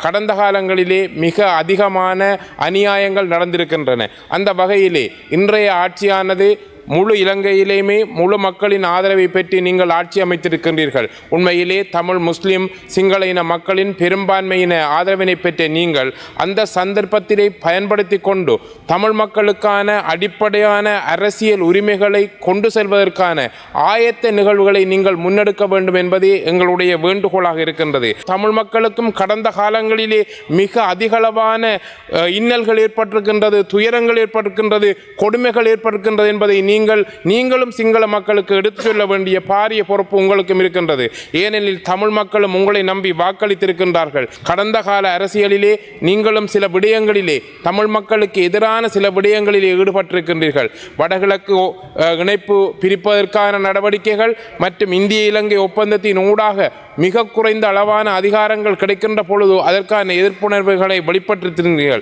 கடந்த காலங்களிலே மிக அதிகமான அநியாயங்கள் நடந்திருக்கின்றன. அந்த வகையிலே இன்றைய ஆட்சியானது முழு இலங்கையிலேயுமே முழு மக்களின் ஆதரவை பெற்று நீங்கள் ஆட்சி அமைத்திருக்கின்றீர்கள். உண்மையிலே தமிழ் முஸ்லிம் சிங்கள இன மக்களின் பெரும்பான்மையின ஆதரவினை பெற்ற நீங்கள் அந்த சந்தர்ப்பத்திலே பயன்படுத்தி கொண்டு தமிழ் மக்களுக்கான அடிப்படையான அரசியல் உரிமைகளை கொண்டு செல்வதற்கான ஆயத்த நிகழ்வுகளை நீங்கள் முன்னெடுக்க வேண்டும் என்பதே எங்களுடைய வேண்டுகோளாக இருக்கின்றது. தமிழ் மக்களுக்கும் கடந்த காலங்களிலே மிக அதிகளவான இன்னல்கள் ஏற்பட்டிருக்கின்றது துயரங்கள் ஏற்பட்டிருக்கின்றது கொடுமைகள் ஏற்பட்டிருக்கின்றது என்பதை நீங்கள் நீங்கள் நீங்களும் சிங்கள மக்களுக்கு எடுத்துச் சொல்ல வேண்டிய பாரிய பொறுப்பு உங்களுக்கும் இருக்கின்றது. ஏனெனில் தமிழ் மக்களும் உங்களை நம்பி வாக்களித்திருக்கின்றார்கள். கடந்த கால அரசியலிலே நீங்களும் சில விடயங்களிலே தமிழ் மக்களுக்கு எதிரான சில விடயங்களிலே ஈடுபட்டிருக்கின்றீர்கள். வடகிழக்கு இணைப்பு பிரிப்பதற்கான நடவடிக்கைகள் மற்றும் இந்திய இலங்கை ஒப்பந்தத்தின் ஊடாக மிக குறைந்த அளவான அதிகாரங்கள் கிடைக்கின்ற பொழுது அதற்கான எதிர்ப்புணர்வுகளை வெளிப்பட்டிருக்கிறீர்கள்